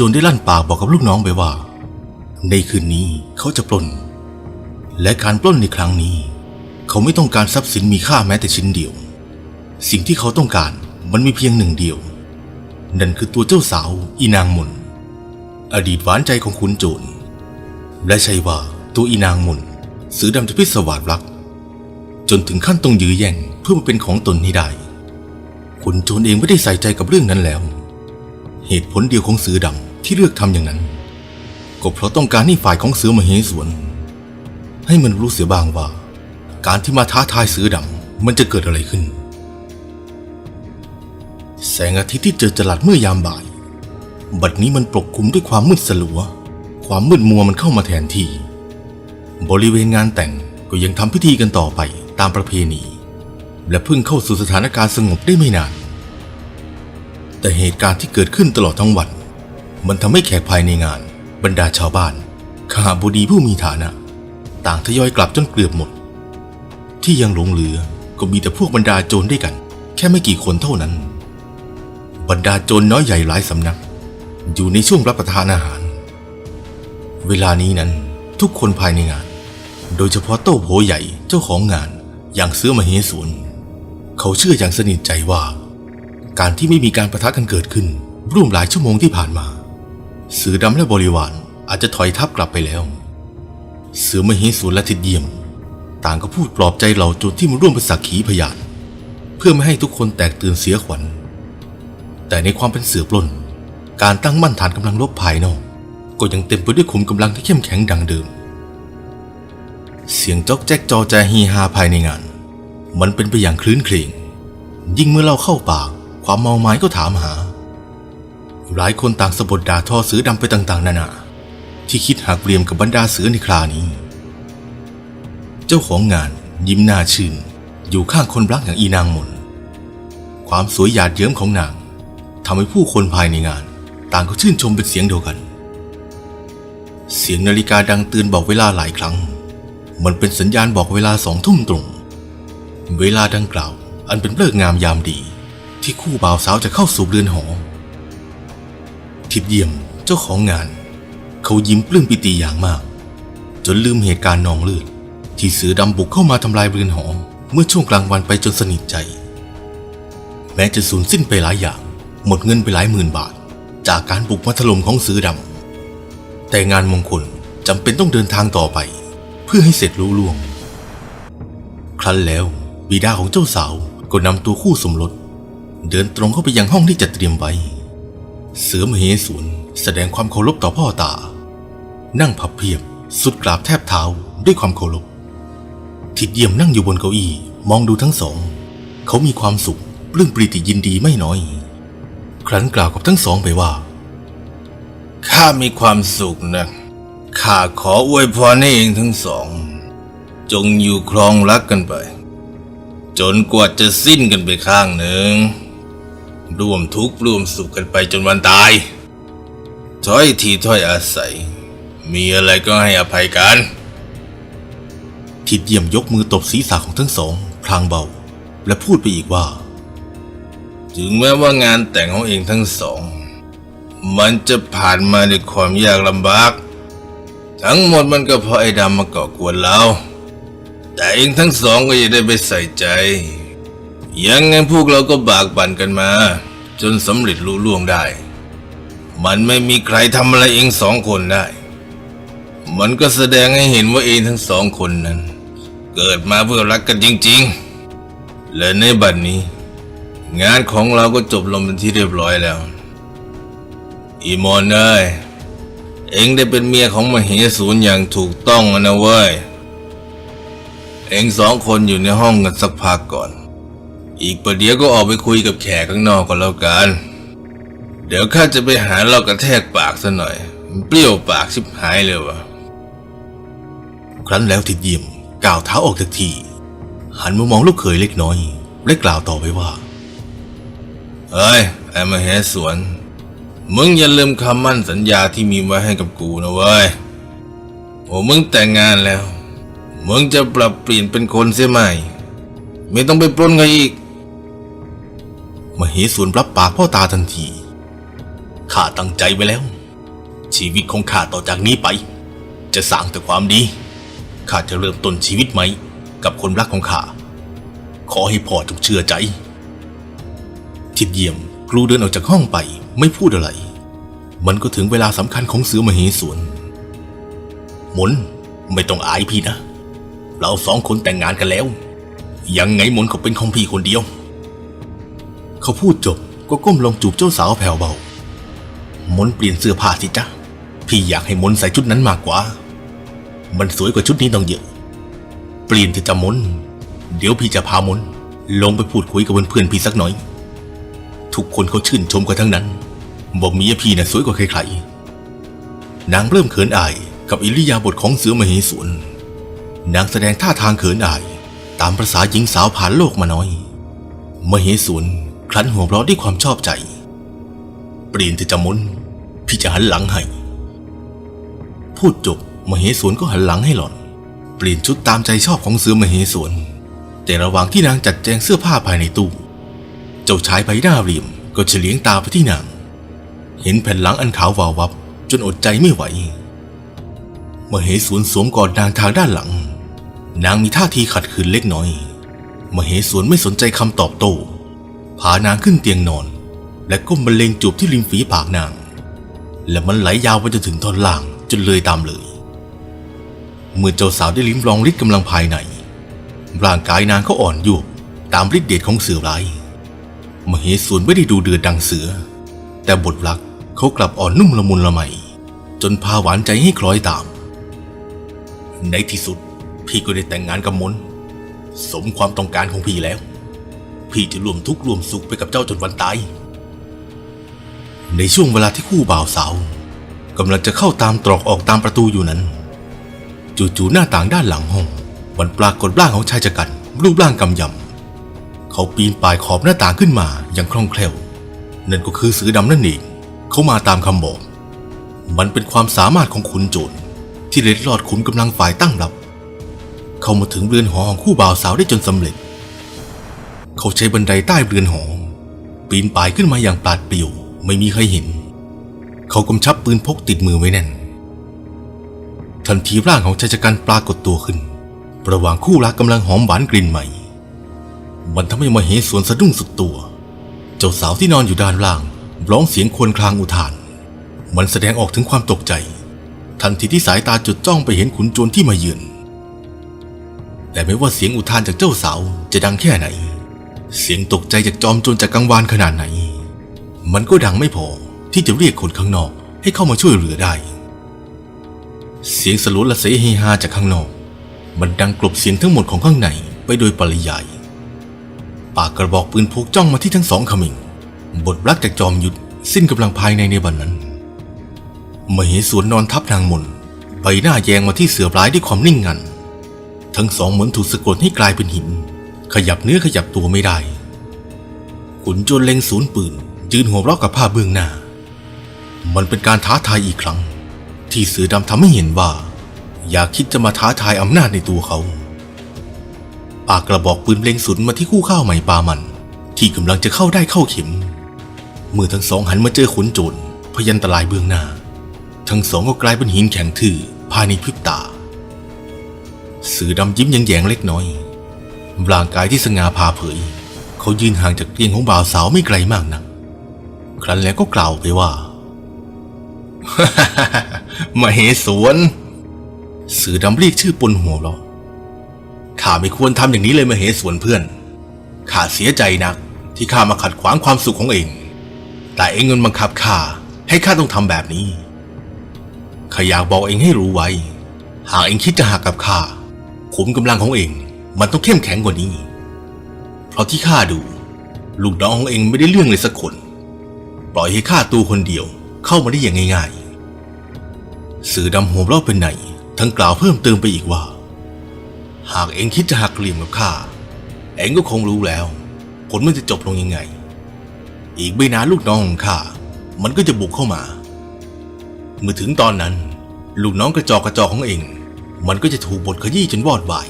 โจรได้ลั่นปากบอกกับลูกน้องไปว่า ในคืนนี้เขาจะปล้น และการปล้นในครั้งนี้ เขาไม่ต้องการทรัพย์สินมีค่าแม้แต่ชิ้นเดียว สิ่งที่เขาต้องการมันมีเพียงหนึ่งเดียว นั่นคือตัวเจ้าสาวอีนางมนอดีตหวานใจของขุนโจรและใช่ว่าตัวอีนางมนสือดำจะพิศวาสรัก จนถึงขั้นต้องยื้อแย่งเพื่อมาเป็นของตนให้ได้ขุนโจรเองไม่ได้ใส่ใจกับเรื่องนั้นแล้ว เหตุผลเดียวของสือดำ ที่เลือกทำอย่างนั้น ก็เพราะต้องการให้ฝ่ายของเสือมเหสวน ให้มันรู้เสียบ้างว่า การที่มาท้าทายเสือดำมันจะเกิดอะไรขึ้น แสงอาทิตย์ที่เจอจลัดเมื่อยามบ่าย บัดนี้มันปกคลุมด้วยความมืดสลัว ความมืดมัวมันเข้ามาแทนที่ บริเวณงานแต่งก็ยังทำพิธีกันต่อไปตามประเพณี และเพิ่งเข้าสู่สถานการณ์สงบได้ไม่นาน แต่เหตุการณ์ที่เกิดขึ้นตลอดทั้งวัน มันทำให้แขกภายในงาน บรรดาชาวบ้านข้าบดีผู้มีฐานะ ต่างทยอยกลับจนเกือบหมด ที่ยังหลงเหลือก็มีแต่พวกบรรดาโจรด้วยกัน แค่ไม่กี่คนเท่านั้น บรรดาโจรน้อยใหญ่หลายสำนัก อยู่ในช่วงรับประทานอาหาร เวลานี้นั้นทุกคนภายในงาน โดยเฉพาะโต้โผใหญ่เจ้าของงานอย่างเสื้อมเหสวนเขาเชื่ออย่างสนิทใจว่า การที่ไม่มีการประทะกันเกิดขึ้น ร่วมหลายชั่วโมงที่ผ่านมา เสือดำและบริวารอาจจะถอยทัพกลับไปแล้ว เสือมเหสวนและทิดเยี่ยม ต่างก็พูดปลอบใจเหล่าโจรที่มาร่วมเป็นสักขีพยานเพื่อไม่ให้ทุกคนแตกตื่นเสียขวัญ แต่ในความเป็นเสือปล้น การตั้งมั่นฐานกำลังลบภายนอกก็ยังเต็มไปด้วยขุมกำลังที่เข้มแข็งดังเดิม เสียงจอกแจ๊กจอแจฮีฮาภายในงาน มันเป็นไปอย่างคลื้นเครงยิ่งเมื่อเราเข้าปาก ความเมาไม้ก็ถามหา หลายคนต่างสะบดด่าท่อเสือดำไปต่างๆ นานา ที่คิดหักเหลี่ยมกับบรรดาเสือในครานี้ เจ้าของงานยิ้มหน้าชื่น อยู่ข้างคนรักอย่างอีนางมน ความสวยหยาดเยิ้มของนางทำให้ผู้คนภายในงาน ต่างก็ชื่นชมเป็นเสียงเดียวกัน เสียงนาฬิกาดังเตือนบอกเวลาหลายครั้ง มันเป็นสัญญาณบอกเวลาสองทุ่มตรง เวลาดังกล่าว อันเป็นเลิกงามยามดี ที่คู่บ่าวสาวจะเข้าสู่เรือนหอ ทิดเยี่ยมเจ้าของงาน เขายิ้มปลื้มปิติอย่างมาก จนลืมเหตุการณ์นองเลือดที่เสือดำบุกเข้ามาทำลายเรือนหอ เมื่อช่วงกลางวันไปจนสนิทใจ แม้จะสูญสิ้นไปหลายอย่าง หมดเงินไปหลายหมื่นบาท จากการบุกมาถล่มของเสือดำแต่งานมงคลจำเป็นต้องเดินทางต่อไป เพื่อให้เสร็จลุล่วง ครั้นแล้วบิดาของเจ้าสาวก็นำตัวคู่สมรสเดินตรงเข้าไปยังห้องที่จัดเตรียมไว้ เสือมเหสวนแสดงความเคารพต่อพ่อตา นั่งพับเพียบ สุดกราบแทบเท้าด้วยความเคารพทิดเยี่ยมนั่งอยู่บนเก้าอี้มองดูทั้งสอง เขามีความสุขปลื้มปรีติยินดีไม่น้อย ครั้นกล่าวกับทั้งสองไปว่าข้ามีความสุขนะข้าขออวยพรให้เองทั้งสอง จงอยู่ครองรักกันไป จนกว่าจะสิ้นกันไปข้างหนึ่ง ร่วมทุกข์ร่วมสุขกันไปจนวันตาย ถ้อยทีถ้อยอาศัย มีอะไรก็ให้อภัยกัน ทิดเยี่ยมยกมือตบศีรษะของทั้งสอง พลางเบา และพูดไปอีกว่า ถึงแม้ว่างานแต่งของเองทั้งสอง มันจะผ่านมาด้วยความยากลำบาก ทั้งหมดมันก็เพราะไอ้ดำมาก่อกวนเรา แต่เองทั้งสองก็อย่าได้ไปใส่ใจ ยังไงพวกเราก็บากบั่นกันมา จนสำเร็จลุล่วงได้ มันไม่มีใครทำอะไรเองสองคนได้ มันก็แสดงให้เห็นว่าเองทั้งสองคนนั้น เกิดมาเพื่อรักกันจริง ๆ และในบัดนี้ งานของเราก็จบลงเป็นที่เรียบร้อยแล้ว อีมอนเอ้ยเองได้เป็นเมียของมเหสูนอย่างถูกต้องแล้วนะเว้ย เองสองคนอยู่ในห้องกันสักพักก่อน อีกประเดี๋ยวก็ออกไปคุยกับแขกข้างนอกก็แล้วกัน เดี๋ยวข้าจะไปหาเรากระแทกปากซะหน่อยมันเปรี้ยวปากชิบหายเลยวะครั้นแล้วทิดเยี่ยมก้าวเท้าออกจากที่ หันมามองลูกเขยเล็กน้อยและกล่าวต่อไปว่าเฮ้ยไอ้มาแหสวน มึงอย่าลืมคำมั่นสัญญาที่มีไว้ให้กับกูนะเว้ยโอ้มึงแต่งงานแล้ว มึงจะปรับเปลี่ยนเป็นคนเสียใหม่ ไม่ต้องไปปล้นใครอีก มเหสวนรับปากพ่อตาทันที ข้าตั้งใจไว้แล้ว ชีวิตของข้าต่อจากนี้ไป จะสร้างแต่ความดี ข้าจะเริ่มต้นชีวิตใหม่กับคนรักของข้า ขอให้พ่อจงเชื่อใจ ทิดเยี่ยมครูเดินออกจากห้องไปไม่พูดอะไร มันก็ถึงเวลาสำคัญของเสือมเหสวนมนไม่ต้องอายพี่นะ เราสองคนแต่งงานกันแล้ว ยังไงมนก็เป็นของพี่คนเดียว เขาพูดจบก็ก้มลงจูบเจ้าสาวแผ่วเบา มนเปลี่ยนเสื้อผ้าสิจ๊ะ พี่อยากให้มนใส่ชุดนั้นมากกว่า มันสวยกว่าชุดนี้ต้องเยอะ เปลี่ยนเถอะจ้ะมน เดี๋ยวพี่จะพามน ลงไปพูดคุยกับเพื่อนๆพี่สักหน่อย ทุกคนเขาชื่นชมกันทั้งนั้น บอกมีพี่น่ะสวยกว่าใครๆ นางเริ่มเขินอายกับอิริยาบถของเสือมเหสวนนางแสดงท่าทางเขินอาย ตามประษาหญิงสาวผ่านโลกมาน้อย มเหสวน ครั้นหัวเราะด้วยความชอบใจ เปลี่ยนเถอะจะมนพี่จะหันหลังให้ พูดจบมเหสวนก็หันหลังให้หล่อน เปลี่ยนชุดตามใจชอบของเสือมเหสวน แต่ระหว่างที่นางจัดแจงเสื้อผ้าภายในตู้ เจ้าชายใบหน้าเรียมก็เฉลียงตาไปที่นาง เห็นแผ่นหลังอันขาววาววับ จนอดใจไม่ไหวมเหสวนสวมกอดนางทางด้านหลัง นางมีท่าทีขัดขืนเล็กน้อย มเหสวนไม่สนใจคำตอบโต้ พานางขึ้นเตียงนอน และก้มบรรเลงจูบที่ริมฝีปากนาง และมันไหลยาวไปจนถึงท่อนล่างจนเลยตามเลย เมื่อเจ้าสาวได้ลิ้มลองฤทธิ์กำลังภายใน ร่างกายนางก็อ่อนโยบตามฤทธิ์เดชของเสือร้ายมเหสวนไม่ได้ดูเดือดดังเสือ แต่บทรักเขากลับอ่อนนุ่มละมุนละไมจนพาหวานใจให้คล้อยตาม ในที่สุดพี่ก็ได้แต่งงานกับมน สมความต้องการของพี่แล้ว พี่จะรวมทุกข์รวมสุขไปกับเจ้าจนวันตาย ในช่วงเวลาที่คู่บ่าวสาวกำลังจะเข้าตามตรอกออกตามประตูอยู่นั้น จู่ๆหน้าต่างด้านหลังห้องมันปรากฏร่างของชายชะกัน รูปร่างกำยำเขาปีนป่ายขอบหน้าต่างขึ้นมาอย่างคล่องแคล่วนั่นก็คือเสือดำนั่นเองเขามาตามคำบอก มันเป็นความสามารถของขุนโจรที่เล็ดลอดขุมกำลังฝ่ายตั้งรับ เขามาถึงเรือนหอของคู่บ่าวสาวได้จนสำเร็จ เขาใช้บันไดใต้เรือนหอ ปีนป่ายขึ้นมาอย่างปราดเปรียวไม่มีใครเห็น เขากำชับปืนพกติดมือไว้แน่น ทันทีร่างของชายชะกันปรากฏตัวขึ้น ระหว่างคู่รักกำลังหอมหวานกลิ่นใหม่ มันทำให้มเหสวนสะดุ้งสุดตัว เจ้าสาวที่นอนอยู่ด้านล่างร้องเสียงควญครางอุทาน มันแสดงออกถึงความตกใจ ทันทีที่สายตาจดจ้องไปเห็นขุนโจรที่มาเยือนแต่ไม่ว่าเสียงอุทานจากเจ้าสาวจะดังแค่ไหน เสียงตกใจจากจอมโจรจากกังวานขนาดไหน มันก็ดังไม่พอที่จะเรียกคนข้างนอกให้เข้ามาช่วยเหลือได้ เสียงสลุดและเสเฮฮาจากข้างนอก มันดังกลบเสียงทั้งหมดของข้างในไปโดยปริยาย ปากกระบอกปืนพกจ้องมาที่ทั้งสองขมิงบทรักจากจอมยุทธสิ้นกำลังภายในในวันนั้นมเหสวนนอนทับนางมนใบหน้าแยงมาที่เสือร้ายด้วยความนิ่งงัน ทั้งสองเหมือนถูกสะกดให้กลายเป็นหิน ขยับเนื้อขยับตัวไม่ได้ ขุนโจรเล็งศูนย์ปืน ยืนหัวเราะกับผ้าเบื้องหน้า มันเป็นการท้าทายอีกครั้ง ที่เสือดำทำให้เห็นว่า อย่าคิดจะมาท้าทายอำนาจในตัวเขา ปากกระบอกปืนเล็งสุนมาที่คู่ข้าวใหม่ปามัน ที่กำลังจะเข้าได้เข้าเข็ม เมื่อทั้งสองหันมาเจอขุนโจรพยันตรายเบื้องหน้า ทั้งสองก็กลายเป็นหินแข็งทื่อภายในพริบตาเสือดำยิ้มยังแยงเล็กน้อย ร่างกายที่สง่าผ่าเผย เขายืนห่างจากเตียงของบ่าวสาวไม่ไกลมากนัก ครั้นแล้วก็กล่าวไปว่ามาเหสวน สื่อดำเรียกชื่อปนหัวเราข้าไม่ควรทำอย่างนี้เลยมาเหสวนเพื่อน ข้าเสียใจนัก ที่ข้ามาขัดขวางความสุขของเอง แต่เองเงินบังคับข้าให้ข้าต้องทำแบบนี้ ข้าอยากบอกเองให้รู้ไว้ หากเองคิดจะหักกับข้าขุมกำลังของเอง มันต้องเข้มแข็งกว่านี้ เพราะที่ข้าดู ลูกน้องของเองไม่ได้เรื่องเลยสักคน ปล่อยให้ข้าตัวคนเดียวเข้ามาได้อย่างง่ายๆ สื่อดำหัวเราเป็นไหน ทั้งกล่าวเพิ่มเติมไปอีกว่า หากเองคิดจะหักเหลี่ยมกับข้า เองก็คงรู้แล้ว ผลมันจะจบลงยังไง อีกไม่นานลูกน้องของข้า มันก็จะบุกเข้ามา เมื่อถึงตอนนั้น ลูกน้องกระจอกกระจอกของเอง มันก็จะถูกบทขยี้จนวอดวาย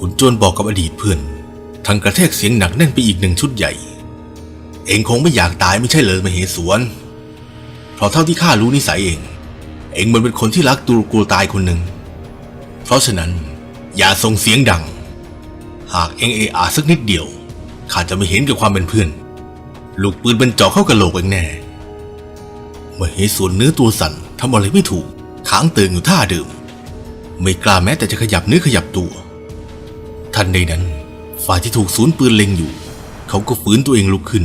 ขุนโจรบอกกับอดีตเพื่อนทั้งกระแทกเสียงหนักแน่นไปอีกหนึ่งชุดใหญ่ เองคงไม่อยากตายไม่ใช่เลยมาเหสวน เพราะเท่าที่ข้ารู้นิสัยเอง เองมันเป็นคนที่รักตัวกลัวตายคนหนึ่ง เพราะฉะนั้นอย่าส่งเสียงดัง หากเองเออาสักนิดเดียวข้าจะไม่เห็นกับความเป็นเพื่อน ลูกปืนบรรจาะเข้ากระโหลกเองแน่มื่อเหส่วนเนื้อตัวสั่นทำอะไรไม่ถูก ค้างเติงอยู่ท่าเดิม ไม่กล้าแม้แต่จะขยับเนื้อขยับตัว ทันใดนั้น ฝ่ายที่ถูกศูนย์ปืนเล็งอยู่ เขาก็ฝืนตัวเองลุกขึ้น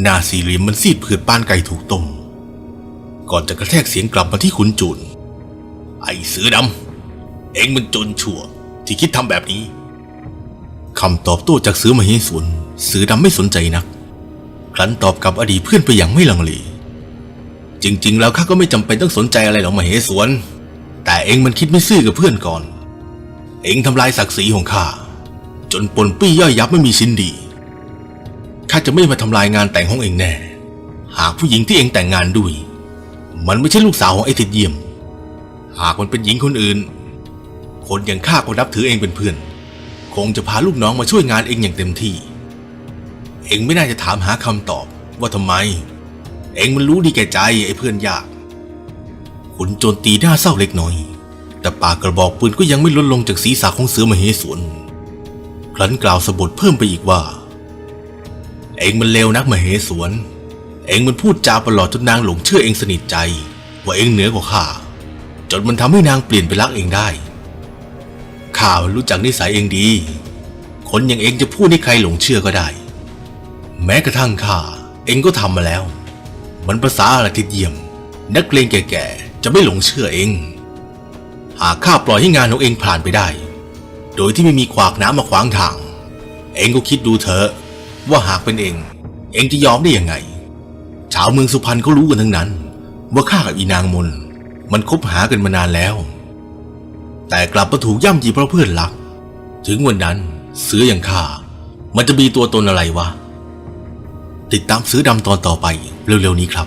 หน้าสี่เหลี่ยมมันซีดเผือดป้านไก่ถูกต้ม ก่อนจะกระแทกเสียงกลับมาที่ขุนจูนไอ้เสือดำเอ็งมันจนชั่ว ที่คิดทำแบบนี้คำตอบโต้จากเสือมเหสวนเสือดำไม่สนใจนัก ครั้นตอบกับอดีตเพื่อนไปอย่างไม่ลังเลจริง ๆ แล้วข้าก็ไม่จำเป็นต้องสนใจอะไรหรอกมเหสวนแต่เอ็งมันคิดไม่ซื่อกับเพื่อนก่อน เอ็งทำลายศักดิ์ศรีของข้าจนปนปี้ย่อยยับไม่มีชิ้นดี ข้าจะไม่มาทำลายงานแต่งของเองแน่ หากผู้หญิงที่เองแต่งงานด้วย มันไม่ใช่ลูกสาวของไอ้ทิดเยี่ยม หากมันเป็นหญิงคนอื่น คนอย่างข้าก็นับถือเองเป็นเพื่อน คงจะพาลูกน้องมาช่วยงานเองอย่างเต็มที่ เองไม่น่าจะถามหาคำตอบว่าทำไม เองมันรู้ดีแก่ใจไอ้เพื่อนยากขุนโจรตีหน้าเศร้าเล็กน้อย แต่ปากกระบอกปืนก็ยังไม่ลดลงจากศีรษะของเสือมเหสวน ครั้นกล่าวสะบทเพิ่มไปอีกว่า เองมันเลวนักมเหสวน เองมันพูดจาประหลอดจนนางหลงเชื่อเองสนิทใจ ว่าเองเหนือกว่าข้า จนมันทำให้นางเปลี่ยนไปรักเองได้ ข้ามันรู้จักนิสัยเองดี คนอย่างเองจะพูดให้ใครหลงเชื่อก็ได้ แม้กระทั่งข้าเองก็ทำมาแล้ว มันภาษาอะไรทิดเยี่ยม นักเลงแก่ๆจะไม่หลงเชื่อเอง หากข้าปล่อยให้งานของเองผ่านไปได้ โดยที่ไม่มีขวากน้ำมาขวางทาง เองก็คิดดูเถอะว่าหากเป็นเอง เองจะยอมได้ยังไง ชาวเมืองสุพรรณเขารู้กันทั้งนั้น ว่าข้ากับอีนางมนมันคบหากันมานานแล้ว แต่กลับมาถูกย่ำยีเพราะเพื่อนรัก ถึงวันนั้นเสืออย่างข้ามันจะมีตัวตนอะไรวะ ติดตามเสือดำตอนต่อไปเร็วๆนี้ครับ